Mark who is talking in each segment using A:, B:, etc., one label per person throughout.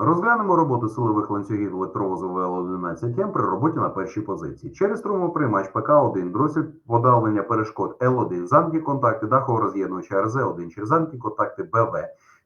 A: Розглянемо роботу силових ланцюгів електровозу Л11 М при роботі на першій позиції. Через струмоприймач ПК-1, дросіль подавлення перешкод Л1, замкні контакти дахового роз'єднувача РЗ-1, через замкні контакти БВ,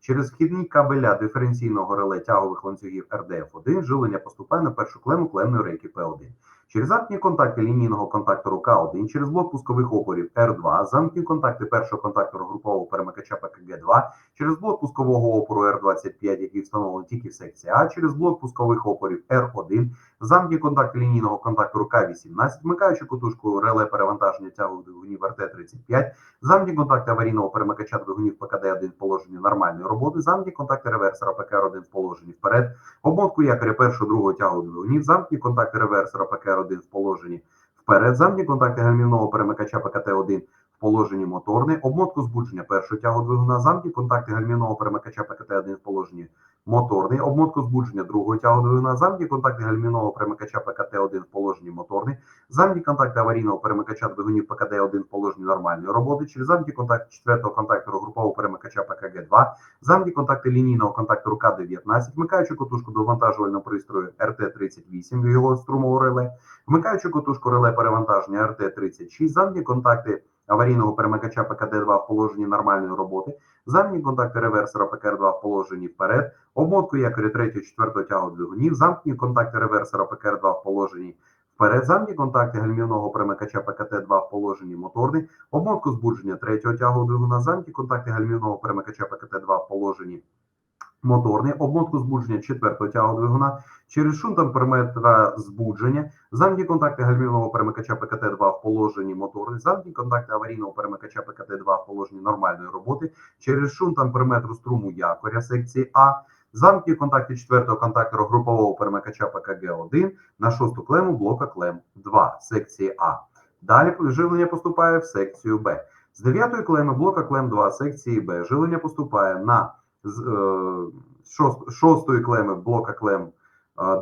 A: через вхідні кабеля диференційного реле тягових ланцюгів РДФ-1, жилення поступає на першу клему клемної рейки П1. Через замкні контакти лінійного контактору К1, через блок пускових опорів Р2, замкні контакти першого контактору групового перемикача ПКГ2, через блок пускового опору Р25, який встановлений тільки в секції А, через блок пускових опорів Р1, замки контакти лінійного контактору К18, вмикаючи котушку реле перевантаження тягових двигунів РТ35, замки контакти аварійного перемикача двигунів ПКД1 в положенні нормальної роботи, замки контакти реверсора ПКР1 в положенні вперед, обмотку якоря першого другого тягу двигунів, замки контакти реверсора ПКР1 в положенні вперед, замки контакти гальмівного перемикача ПКТ1 в положенні моторне, обмотку збудження першого тягу двигуна, замки контакти гальмівного перемикача ПКТ1 в положенні моторний, обмотку збудження другого тягу двигуна, замки контакти гальмівного перемикача ПКТ1 в положенні моторний, замки контакти аварійного перемикача двигунів ПКД1 в положенні нормальної роботи, через замки контакти четвертого контактору групового перемикача ПКГ2, замки контакти лінійного контактору К19, вмикаючи котушку до вантажувального пристрою РТ38 його струмового реле, вмикаючи котушку реле перевантаження РТ36, замки контакти аварійного перемикача ПКД2 в положенні нормальної роботи, замні контакти реверсора ПКР2 в положенні вперед, обмотку якоря 3-4 тягу двигунів, замкні контакти реверсора ПКР2 в положенні вперед, замні контакти гальмівного перемикача ПКТ2 в положенні моторний, обмотку збудження 3 тягу двигуна, замки контакти гальмівного перемикача ПКТ2 в положенні моторний, обмотку збудження 4 тягу двигуна, через шунт амперметра збудження, замки контакти гальмівного перемикача ПКТ2 в положенні моторний, замки контакти аварійного перемикача ПКТ2 в положенні нормальної роботи, через шунт амперметру струму якоря секції А, замки контакти 4 контактора групового перемикача ПКГ1 на шосту клему блока клем 2 секції А. Далі живлення поступає в секцію Б. З 9 клеми блока клем 2 секції Б живлення поступає на з е, шост- шостої клеми блока клем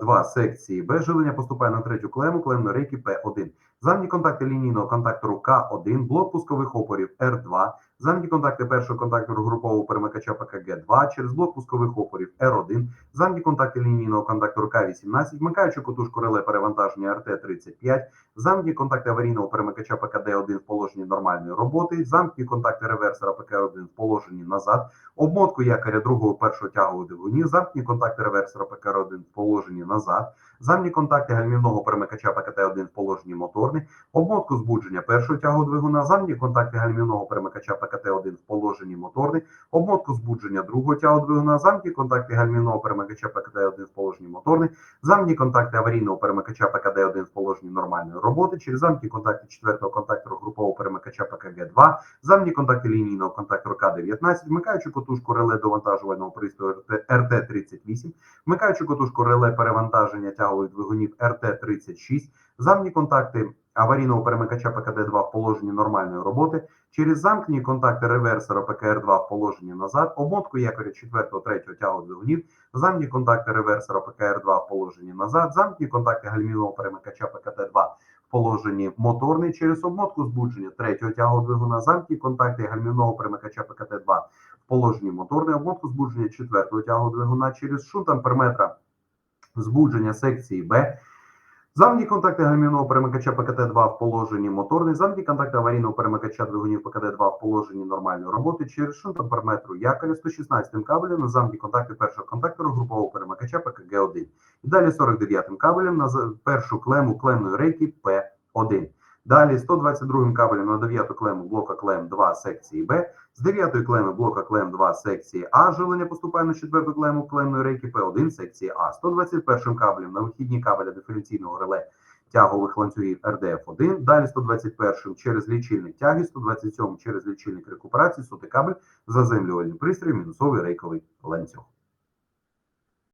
A: 2 секції Б жилення поступає на третю клему клемної рейки П1. Замні контакти лінійного контактору К1, блок пускових опорів Р2, замні контакти першого контактору групового перемикача ПКГ2 через блок пускових опорів Р1, замні контакти лінійного контактору К18, вмикаючи котушку реле перевантаження РТ35, замки контакти аварійного перемикача ПКД1 в положенні нормальної роботи, замки контакти реверсора ПК1 в положенні назад, обмотку якоря другого першого тягового двигунів, замкні контакти реверсора ПКР1 в положенні назад, замні контакти гальмівного перемикача ПКТ1 в положенні моторний, обмотку збудження. Першого тягу двигуна, замні контакти гальмівного перемикача ПКТ1 в положенні моторний, обмотку збудження другого тягу двигуна, замки контакти гальмівного перемикача ПКТ1 в положенні моторний, замні контакти аварійного перемикача ПКД1 в положенні нормальної роботи, через замки контакти четвертого контактору групового перемикача ПКГ2, замні контакти лінійного контактору К19, вмикаючи котушку реле довантажувального пристрою РТ38, вмикаючи котушку реле перевантаження тягових двигунів РТ36, замні контакти аварійного перемикача ПКД2 в положенні нормальної роботи, через замкні контакти реверсора ПКР2 в положенні назад, обмотку якоря 4-3 тягу двигунів, замні контакти реверсора ПКР2 в положенні назад, замкні контакти гальмівного перемикача ПКТ2 в положенні моторний. Через обмотку збудження третього тягу двигуна, замки контакти гальмівного перемикача ПКТ2 в положенні моторний, обмотку збудження четвертого тягу двигуна. Через шунт амперметра збудження секції Б, Замні контакти гальмівного перемикача ПКТ-2 в положенні моторний, замні контакти аварійного перемикача двигунів ПКТ-2 в положенні нормальної роботи через шунт амперметру якоря 116 кабелем на замні контакти першого контактору групового перемикача ПКГ-1. І далі 49 кабелем на першу клему клемної рейки П1. Далі 122 кабелем на 9 клему блока клем 2 секції Б, з 9 клеми блока клем 2 секції А живлення поступає на 4 клему клемної рейки П1 секції А, 121 кабелем на вихідні кабеля диференційного реле тягових ланцюгів РДФ1, далі 121 через лічильник тяги, 127 через лічильник рекуперації, сотий кабель, заземлювальний пристрій, мінусовий рейковий ланцюг.